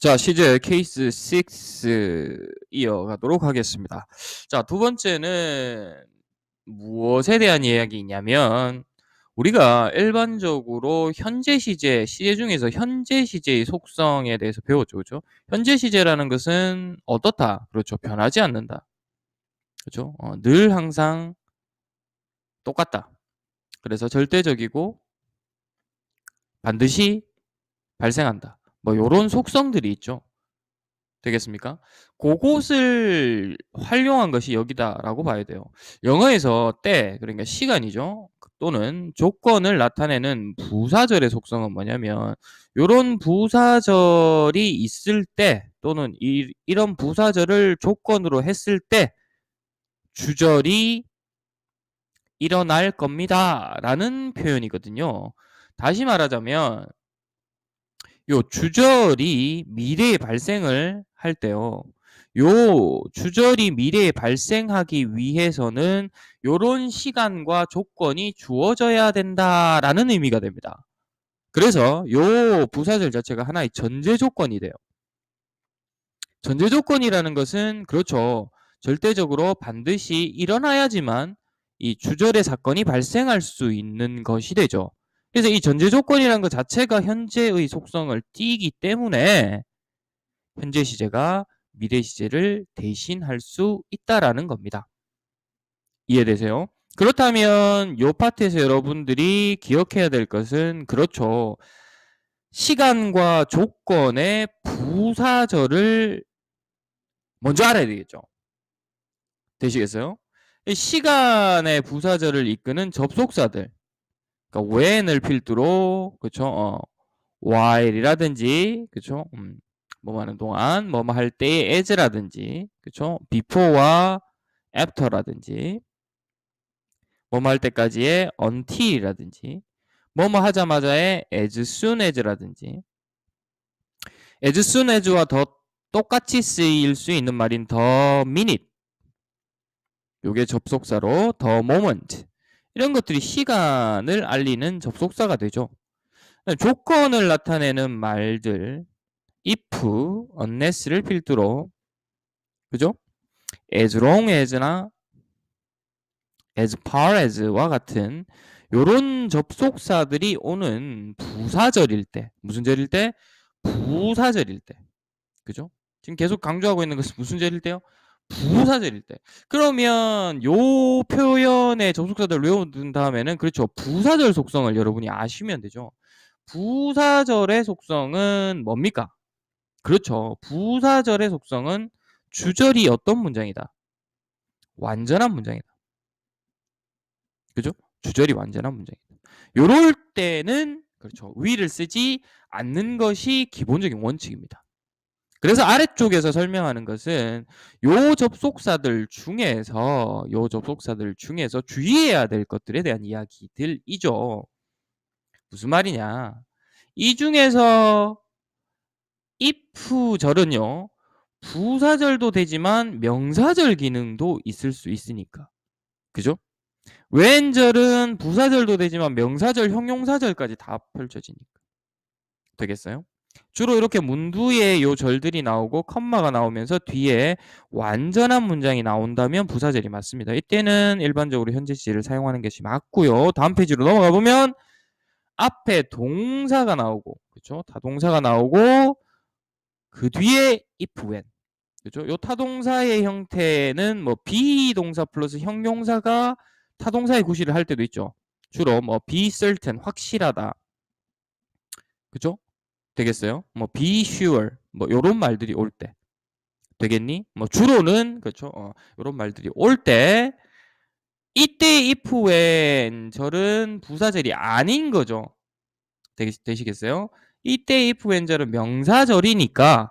자, 시제 케이스 6 이어가도록 하겠습니다. 자, 두 번째는 무엇에 대한 이야기냐면 우리가 일반적으로 현재 시제, 시제 중에서 현재 시제의 속성에 대해서 배웠죠. 그죠? 현재 시제라는 것은 어떻다? 그렇죠. 변하지 않는다. 그죠? 어, 늘 항상 똑같다. 그래서 절대적이고 반드시 발생한다. 뭐 요런 속성들이 있죠. 되겠습니까? 그것을 활용한 것이 여기다라고 봐야 돼요. 영어에서 때 그러니까 시간이죠. 또는 조건을 나타내는 부사절의 속성은 뭐냐면 요런 부사절이 있을 때 또는 이, 이런 부사절을 조건으로 했을 때 주절이 일어날 겁니다. 라는 표현이거든요. 다시 말하자면 요 주절이 미래에 발생을 할 때요. 요 주절이 미래에 발생하기 위해서는 요런 시간과 조건이 주어져야 된다라는 의미가 됩니다. 그래서 요 부사절 자체가 하나의 전제 조건이 돼요. 전제 조건이라는 것은 그렇죠. 절대적으로 반드시 일어나야지만 이 주절의 사건이 발생할 수 있는 것이 되죠. 그래서 이 전제 조건이라는 것 자체가 현재의 속성을 띠기 때문에 현재 시제가 미래 시제를 대신할 수 있다라는 겁니다. 이해되세요? 그렇다면 이 파트에서 여러분들이 기억해야 될 것은 그렇죠. 시간과 조건의 부사절을 먼저 알아야 되겠죠. 되시겠어요? 시간의 부사절을 이끄는 접속사들 그러니까 when을 필두로 그쵸? 어, while이라든지 그쵸? 음, 뭐 하는 동안 뭐뭐 할 때의 as라든지 그쵸? before와 after라든지 뭐뭐 할 때까지의 until이라든지 뭐뭐 하자마자의 as soon as라든지. as soon as와 더 똑같이 쓰일 수 있는 말인 the minute. 요게 접속사로 the moment 이런 것들이 시간을 알리는 접속사가 되죠. 조건을 나타내는 말들 if, unless를 필두로 그죠? as long as나 as far as와 같은 요런 접속사들이 오는 부사절일 때 무슨 절일 때? 부사절일 때 그죠? 지금 계속 강조하고 있는 것은 무슨 절일 때요? 부사절일 때. 그러면 요 표현의 접속사들 외워둔 다음에는 그렇죠. 부사절 속성을 여러분이 아시면 되죠. 부사절의 속성은 뭡니까? 그렇죠. 부사절의 속성은 주절이 어떤 문장이다? 완전한 문장이다. 그죠? 주절이 완전한 문장이다. 요럴 때는 그렇죠. 위를 쓰지 않는 것이 기본적인 원칙입니다. 그래서 아래쪽에서 설명하는 것은 요 접속사들 중에서 요 접속사들 중에서 주의해야 될 것들에 대한 이야기들이죠. 무슨 말이냐? 이 중에서 if절은요. 부사절도 되지만 명사절 기능도 있을 수 있으니까. 그죠? 왼절은 부사절도 되지만 명사절, 형용사절까지 다 펼쳐지니까. 되겠어요? 주로 이렇게 문두에 요 절들이 나오고 컴마가 나오면서 뒤에 완전한 문장이 나온다면 부사절이 맞습니다. 이때는 일반적으로 현재 시제를 사용하는 것이 맞고요. 다음 페이지로 넘어가 보면 앞에 동사가 나오고 그렇죠? 타동사가 나오고 그 뒤에 if when 그렇죠? 요 타동사의 형태는 뭐 비동사 플러스 형용사가 타동사의 구실을 할 때도 있죠. 주로 뭐 be certain 확실하다. 그죠? 되겠어요? 뭐 be sure 뭐 요런 말들이 올 때 되겠니? 뭐 주로는 그렇죠. 어, 요런 말들이 올 때 이때 if when 절은 부사절이 아닌 거죠. 되, 되시겠어요? 이때 if when 절은 명사절이니까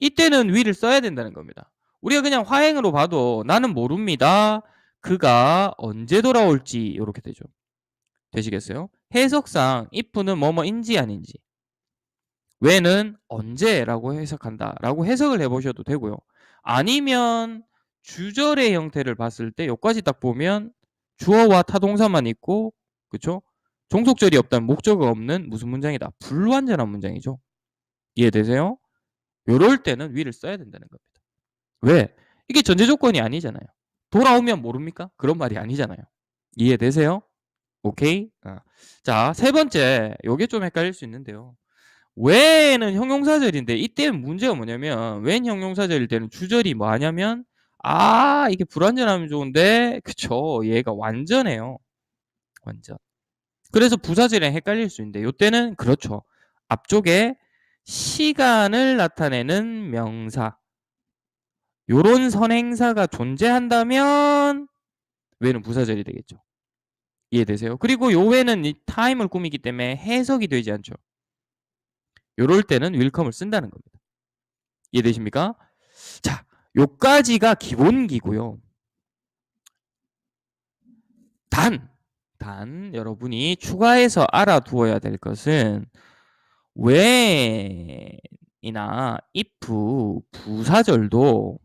이때는 위를 써야 된다는 겁니다. 우리가 그냥 화행으로 봐도 나는 모릅니다. 그가 언제 돌아올지 이렇게 되죠. 되시겠어요? 해석상 if는 뭐뭐인지 아닌지 왜는 언제라고 해석한다라고 해석을 해보셔도 되고요. 아니면 주절의 형태를 봤을 때 여기까지 딱 보면 주어와 타동사만 있고 그쵸? 종속절이 없다면 목적어 없는 무슨 문장이다? 불완전한 문장이죠. 이해되세요? 요럴 때는 will을 써야 된다는 겁니다. 왜? 이게 전제 조건이 아니잖아요. 돌아오면 모릅니까? 그런 말이 아니잖아요. 이해되세요? 오케이? 아. 자, 세 번째. 요게 좀 헷갈릴 수 있는데요. when은 형용사절인데 이때 문제가 뭐냐면 when 형용사절일 때는 주절이 뭐 하냐면 아, 이게 불완전하면 좋은데 그쵸. 얘가 완전해요. 완전. 그래서 부사절이랑 헷갈릴 수 있는데 요때는 그렇죠. 앞쪽에 시간을 나타내는 명사 요런 선행사가 존재한다면 왜는 부사절이 되겠죠. 이해되세요? 그리고 요 외는 이 time을 꾸미기 때문에 해석이 되지 않죠. 요럴 때는 willcome을 쓴다는 겁니다. 이해되십니까? 자, 요까지가 기본기고요. 단, 단 여러분이 추가해서 알아두어야 될 것은 when이나 if 부사절도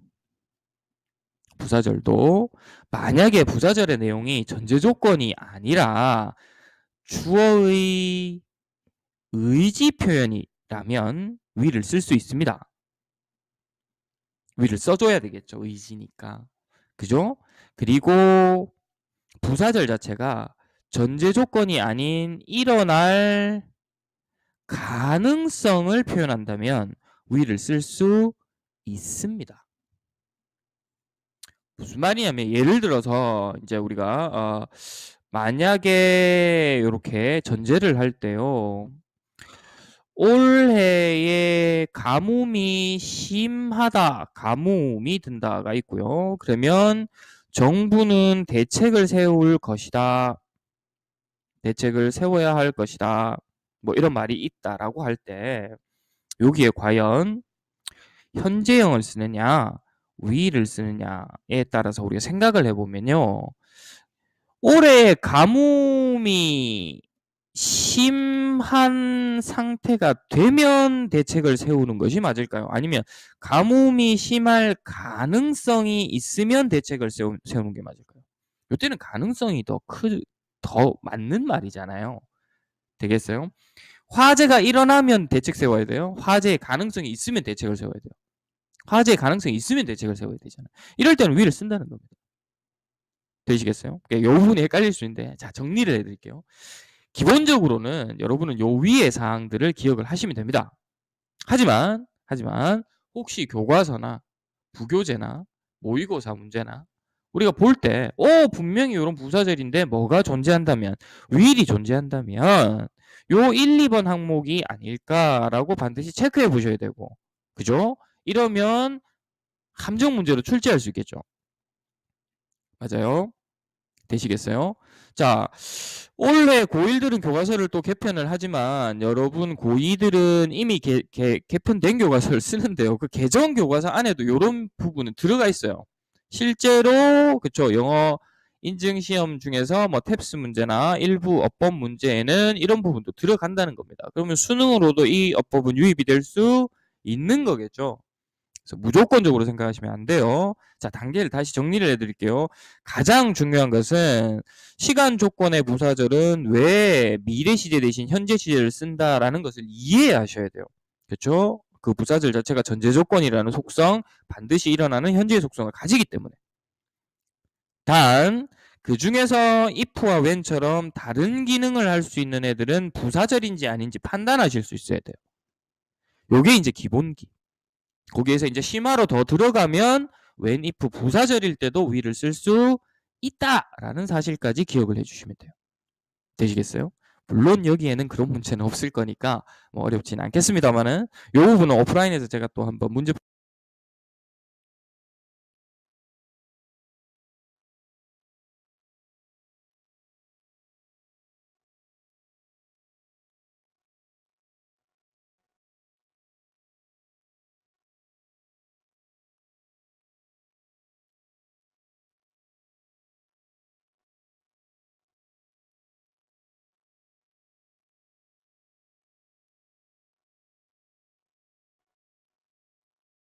부사절도 만약에 부사절의 내용이 전제 조건이 아니라 주어의 의지 표현이라면 will을 쓸수 있습니다. will을 써줘야 되겠죠. 의지니까. 그죠? 그리고 부사절 자체가 전제 조건이 아닌 일어날 가능성을 표현한다면 will을 쓸수 있습니다. 무슨 말이냐면 예를 들어서 이제 우리가 어 만약에 요렇게 전제를 할 때요. 올해의 가뭄이 심하다, 가뭄이 든다가 있고요. 그러면 정부는 대책을 세울 것이다. 대책을 세워야 할 것이다. 뭐 이런 말이 있다라고 할 때 여기에 과연 현재형을 쓰느냐, will을 쓰느냐에 따라서 우리가 생각을 해보면요. 올해 가뭄이 심한 상태가 되면 대책을 세우는 것이 맞을까요? 아니면 가뭄이 심할 가능성이 있으면 대책을 세우, 세우는 게 맞을까요? 이때는 가능성이 더 크, 더 맞는 말이잖아요. 되겠어요? 화재가 일어나면 대책 세워야 돼요. 화재의 가능성이 있으면 대책을 세워야 돼요. 화재의 가능성이 있으면 대책을 세워야 되잖아요. 이럴 때는 위를 쓴다는 겁니다. 되시겠어요? 이 부분이 헷갈릴 수 있는데 자 정리를 해드릴게요. 기본적으로는 여러분은 요 위의 사항들을 기억을 하시면 됩니다. 하지만 하지만 혹시 교과서나 부교재나 모의고사 문제나 우리가 볼 때, 어, 분명히 이런 부사절인데 뭐가 존재한다면, will이 존재한다면, 요 1, 2번 항목이 아닐까라고 반드시 체크해 보셔야 되고, 그죠? 이러면 함정 문제로 출제할 수 있겠죠. 맞아요? 되시겠어요? 자, 올해 고1들은 교과서를 또 개편을 하지만 여러분 고2들은 이미 개, 개, 개편된 교과서를 쓰는데요. 그 개정 교과서 안에도 이런 부분은 들어가 있어요. 실제로 그쵸 영어 인증 시험 중에서 뭐 탭스 문제나 일부 어법 문제에는 이런 부분도 들어간다는 겁니다. 그러면 수능으로도 이 어법은 유입이 될 수 있는 거겠죠. 그래서 무조건적으로 생각하시면 안 돼요. 자, 단계를 다시 정리를 해드릴게요. 가장 중요한 것은 시간 조건의 부사절은 왜 미래 시제 대신 현재 시제를 쓴다라는 것을 이해하셔야 돼요. 그렇죠? 그 부사절 자체가 전제 조건이라는 속성, 반드시 일어나는 현재의 속성을 가지기 때문에. 단, 그 중에서 if와 when처럼 다른 기능을 할 수 있는 애들은 부사절인지 아닌지 판단하실 수 있어야 돼요. 요게 이제 기본기. 거기에서 이제 심화로 더 들어가면 when if 부사절일 때도 will을 쓸 수 있다라는 사실까지 기억을 해주시면 돼요. 되시겠어요? 물론 여기에는 그런 문제는 없을 거니까 뭐 어렵진 않겠습니다만은 이 부분은 오프라인에서 제가 또 한번 문제